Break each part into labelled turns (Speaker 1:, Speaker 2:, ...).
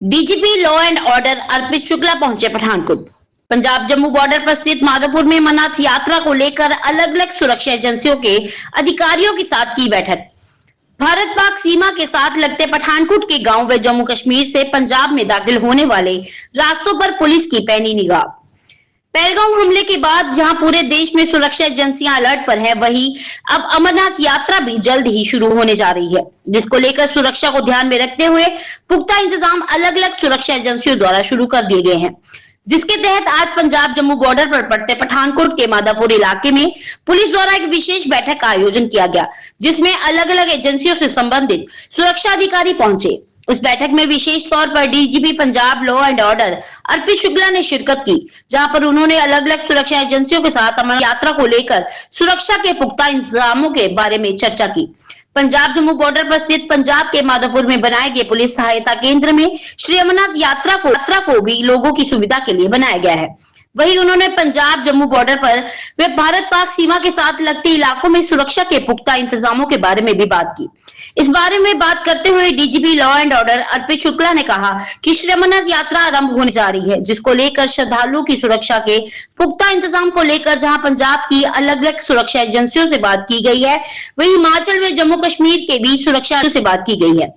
Speaker 1: DGP law and order Arpit Shukla पहुँचे Pathankot. Punjab Jammu border पर स्थित माधोपुर में मनाथ यात्रा को लेकर अलग अलग सुरक्षा एजेंसियों के अधिकारियों के साथ की बैठक। भारत पाक सीमा के साथ लगते पठानकोट के गाँव व जम्मू कश्मीर से पंजाब में दाखिल होने वाले रास्तों पर पुलिस की पैनी निगाह। पहलगांव हमले के बाद जहाँ पूरे देश में सुरक्षा एजेंसियाँ अलर्ट पर है, वहीं अब अमरनाथ यात्रा भी जल्द ही शुरू होने जा रही है। जिसको लेकर सुरक्षा को ध्यान में रखते हुए पुख्ता इंतज़ाम अलग अलग सुरक्षा एजेंसियों द्वारा शुरू कर दिए गए हैं। जिसके तहत आज पंजाब जम्मू बॉर्डर पर पड़ते पठानकोट के मादापुर इलाके में पुलिस द्वारा एक विशेष बैठक का आयोजन किया गया, जिसमें अलग अलग एजेंसियों से संबंधित सुरक्षा अधिकारी पहुँचे। इस बैठक में विशेष तौर पर DGP Punjab law and order Arpit Shukla ने शिरकत की, जहाँ पर उन्होंने अलग अलग सुरक्षा एजेंसियों के साथ अमर यात्रा को लेकर सुरक्षा के पुख्ता इंतजामों के बारे में चर्चा की। पंजाब जम्मू बॉर्डर पर स्थित पंजाब के माधोपुर में बनाए गए पुलिस सहायता केंद्र में श्री अमरनाथ यात्रा को यात्रा को भी लोगों की सुविधा के लिए बनाया गया है। वहीं उन्होंने पंजाब जम्मू बॉर्डर पर वे भारत पाक सीमा के साथ लगते इलाकों में सुरक्षा के पुख्ता इंतजामों के बारे में भी बात की। इस बारे में बात करते हुए DGP law and order Arpit Shukla ने कहा कि श्री अमरनाथ यात्रा आरंभ होने जा रही है, जिसको लेकर श्रद्धालुओं की सुरक्षा के पुख्ता इंतज़ाम को लेकर जहाँ पंजाब की अलग अलग सुरक्षा एजेंसियों से बात की गई है, वही हिमाचल व जम्मू कश्मीर के भी सुरक्षा से बात की गई है।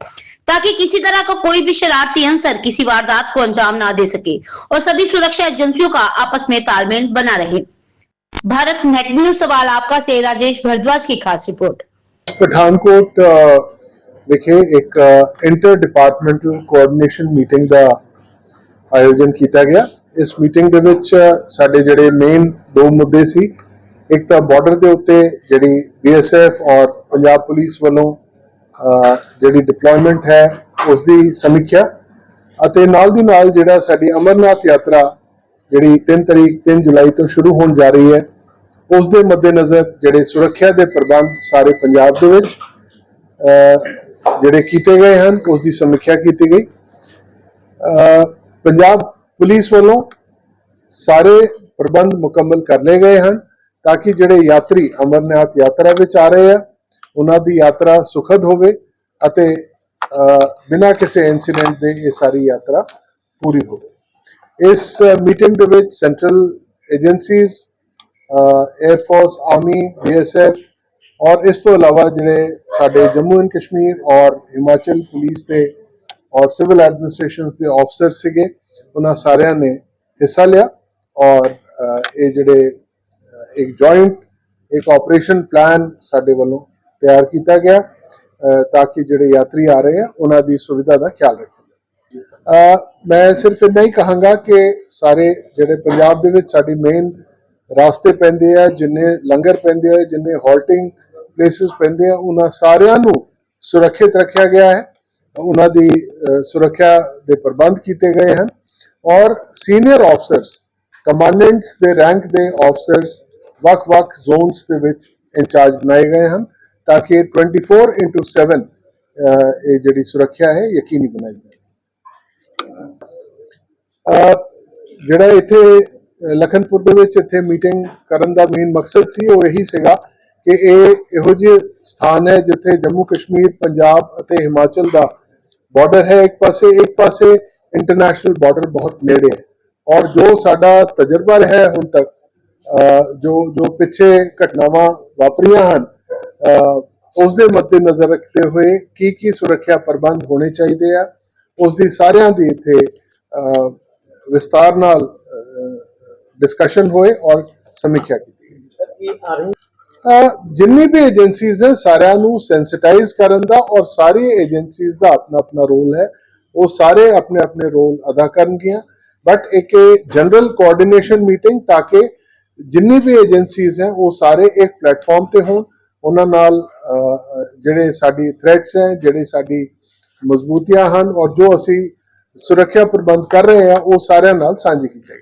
Speaker 1: ताकि किसी तरह का कोई भी शरारती अंसर किसी वारदात को अंजाम ना दे सके और सभी सुरक्षा एजेंसियों का आपस में तालमेल बना रहे भारत नेट न्यूज सवाल आपका से राजेश भारद्वाज की खास रिपोर्ट
Speaker 2: ਪਠਾਨਕੋਟ ਅ, ਵਿਖੇ ਇੱਕ ਇੰਟਰ ਡਿਪਾਰਟਮੈਂਟਲ ਕੋਆਰਡੀਨੇਸ਼ਨ ਮੀਟਿੰਗ ਦਾ ਆਯੋਜਨ ਕੀਤਾ ਗਿਆ ਇਸ ਮੀਟਿੰਗ ਦੇ ਵਿੱਚ ਸਾਡੇ ਜਿਹੜੇ ਮੇਨ ਦੋ ਮੁੱਦੇ ਸੀ ਇੱਕ ਤਾਂ ਬਾਰਡਰ ਦੇ ਉੱਤੇ ਜਿਹੜੀ ਬੀਐਸਐਫ ਔਰ ਪੰਜਾਬ ਪੁਲਿਸ ਵੱਲੋਂ ਅ, ਜਿਹੜੀ ਡਿਪਲੋਇਮੈਂਟ ਹੈ ਉਸ ਦੀ ਸਮੀਖਿਆ ਅਤੇ ਨਾਲ ਦੀ ਨਾਲ ਜਿਹੜਾ ਸਾਡੀ ਅਮਰਨਾਥ ਯਾਤਰਾ ਜਿਹੜੀ 3 ਤਰੀਕ 3 ਜੁਲਾਈ ਤੋਂ ਸ਼ੁਰੂ ਹੋਣ ਜਾ ਰਹੀ ਹੈ ਉਸ ਦੇ ਮੱਦੇਨਜ਼ਰ ਜਿਹੜੇ ਸੁਰੱਖਿਆ ਦੇ ਪ੍ਰਬੰਧ ਸਾਰੇ ਪੰਜਾਬ ਦੇ ਵਿੱਚ ਜਿਹੜੇ ਕੀਤੇ ਗਏ ਹਨ ਉਸ ਦੀ ਸਮੀਖਿਆ ਕੀਤੀ ਗਈ। ਪੰਜਾਬ ਪੁਲਿਸ ਵੱਲੋਂ ਸਾਰੇ ਪ੍ਰਬੰਧ ਮੁਕੰਮਲ ਕਰ ਲਏ ਗਏ ਹਨ, ਤਾਂ ਕਿ ਜਿਹੜੇ ਯਾਤਰੀ ਅਮਰਨਾਥ ਯਾਤਰਾ ਵਿੱਚ ਆ ਰਹੇ ਆ ਉਹਨਾਂ ਦੀ ਯਾਤਰਾ ਸੁਖਦ ਹੋਵੇ ਅਤੇ ਬਿਨਾਂ ਕਿਸੇ ਇਨਸੀਡੈਂਟ ਦੇ ਇਹ ਸਾਰੀ ਯਾਤਰਾ ਪੂਰੀ ਹੋਵੇ। ਇਸ ਮੀਟਿੰਗ ਦੇ ਵਿੱਚ central agencies air force army BSF ਔਰ ਇਸ ਤੋਂ ਇਲਾਵਾ ਜਿਹੜੇ ਸਾਡੇ ਜੰਮੂ ਐਂਡ ਕਸ਼ਮੀਰ ਔਰ ਹਿਮਾਚਲ ਪੁਲਿਸ ਦੇ ਔਰ ਸਿਵਲ ਐਡਮਿਨਿਸਟ੍ਰੇਸ਼ਨਸ ਦੇ ਆਫਸਰ ਸੀਗੇ, ਉਹਨਾਂ ਸਾਰਿਆਂ ਨੇ ਹਿੱਸਾ ਲਿਆ ਔਰ ਇਹ ਜਿਹੜੇ ਇੱਕ ਜੁਆਇੰਟ ਇੱਕ ਆਪਰੇਸ਼ਨ ਪਲਾਨ ਸਾਡੇ ਵੱਲੋਂ ਤਿਆਰ ਕੀਤਾ ਗਿਆ ਤਾਂ ਕਿ ਜਿਹੜੇ ਯਾਤਰੀ ਆ ਰਹੇ ਆ, ਉਹਨਾਂ ਦੀ ਸੁਵਿਧਾ ਦਾ ਖਿਆਲ ਰੱਖਿਆ ਜਾਵੇ ਮੈਂ ਸਿਰਫ ਇੰਨਾ ਹੀ ਕਹਾਂਗਾ ਕਿ ਸਾਰੇ ਜਿਹੜੇ ਪੰਜਾਬ ਦੇ ਵਿੱਚ ਸਾਡੀ ਮੇਨ ਰਾਸਤੇ ਪੈਂਦੇ ਆ, ਜਿੰਨੇ ਲੰਗਰ ਪੈਂਦੇ ਆ, ਜਿੰਨੇ ਹਾਲਟਿੰਗ ਪਲੇਸਿਸ ਪੈਂਦੇ ਆ, ਉਹਨਾਂ ਸਾਰਿਆਂ ਨੂੰ ਸੁਰੱਖਿਅਤ ਰੱਖਿਆ ਗਿਆ ਹੈ। ਉਹਨਾਂ ਦੀ ਸੁਰੱਖਿਆ ਦੇ ਪ੍ਰਬੰਧ ਕੀਤੇ ਗਏ ਹਨ। ਔਰ ਸੀਨੀਅਰ ਆਫਸਰਸ ਕਮਾਂਡੈਂਟਸ ਦੇ ਰੈਂਕ ਦੇ ਆਫਸਰਸ ਵੱਖ-ਵੱਖ ਜ਼ੋਨਸ ਦੇ ਵਿੱਚ ਇੰਚਾਰਜ ਬਣਾਏ ਗਏ ਹਨ। ਤਾਂ ਕਿ 24/7 ਅਹ, ਇਹ ਜਿਹੜੀ ਸੁਰੱਖਿਆ ਹੈ ਯਕੀਨੀ ਬਣਾਈ ਜਾਵੇ। ਜਿਹੜਾ ਇੱਥੇ ਲਖਨਪੁਰ ਦੇ ਵਿੱਚ ਇੱਥੇ ਮੀਟਿੰਗ ਕਰਨ ਦਾ ਮੇਨ ਮਕਸਦ ਸੀ ਉਹ ਇਹੀ ਸੀਗਾ ਕਿ ਇਹ ਇਹੋ ਜਿਹੇ ਸਥਾਨ ਹੈ ਜਿੱਥੇ ਜੰਮੂ ਕਸ਼ਮੀਰ ਪੰਜਾਬ ਅਤੇ ਹਿਮਾਚਲ ਦਾ ਬਾਰਡਰ ਹੈ ਇੱਕ ਪਾਸੇ ਇੱਕ ਪਾਸੇ ਇੰਟਰਨੈਸ਼ਨਲ ਬਾਰਡਰ ਬਹੁਤ ਨੇੜੇ ਹੈ। ਔਰ ਜੋ ਸਾਡਾ ਤਜਰਬਾ ਰਿਹਾ ਹੁਣ ਤੱਕ ਜੋ ਜੋ ਪਿੱਛੇ ਘਟਨਾਵਾਂ ਵਾਪਰੀਆਂ ਹਨ ਉਸ ਦੇ ਮੱਦੇਨਜ਼ਰ ਰੱਖਦੇ ਹੋਏ ਕੀ ਕੀ ਸੁਰੱਖਿਆ ਪ੍ਰਬੰਧ ਹੋਣੇ ਚਾਹੀਦੇ ਆ ਉਸ ਦੀ ਸਾਰਿਆਂ ਦੀ ਇੱਥੇ ਅਹ, ਵਿਸਤਾਰ ਨਾਲ ਡਿਸਕਸ਼ਨ ਹੋਏ ਔਰ ਸਮੀਖਿਆ ਕੀਤੀ ਗਈ। ਜਿੰਨੀ ਵੀ ਏਜੰਸੀਜ਼ ਹੈ ਸਾਰਿਆਂ ਨੂੰ ਸੈਂਸਿਟਾਈਜ਼ ਕਰਨ ਦਾ ਔਰ ਸਾਰੀ ਏਜੰਸੀਜ਼ ਦਾ ਆਪਣਾ ਆਪਣਾ ਰੋਲ ਹੈ ਉਹ ਸਾਰੇ ਆਪਣੇ ਆਪਣੇ ਰੋਲ ਅਦਾ ਕਰਨਗੀਆਂ। ਬਟ ਇੱਕ ਜਨਰਲ ਕੋਆਰਡੀਨੇਸ਼ਨ ਮੀਟਿੰਗ ਤਾਂ ਕਿ ਜਿੰਨੀ ਵੀ ਏਜੰਸੀਜ਼ ਹੈ ਉਹ ਸਾਰੇ ਇੱਕ ਪਲੇਟਫਾਰਮ ਤੇ ਹੋਣ। ਉਹਨਾਂ ਨਾਲ ਜਿਹੜੇ ਸਾਡੀ ਥ੍ਰੈਟਸ ਹੈ, ਜਿਹੜੇ ਸਾਡੀ ਮਜ਼ਬੂਤੀਆਂ ਹਨ ਔਰ ਜੋ ਅਸੀਂ ਸੁਰੱਖਿਆ ਪ੍ਰਬੰਧ ਕਰ ਰਹੇ ਹਾਂ, ਉਹ ਸਾਰਿਆਂ ਨਾਲ ਸਾਂਝੀ ਕੀਤੀ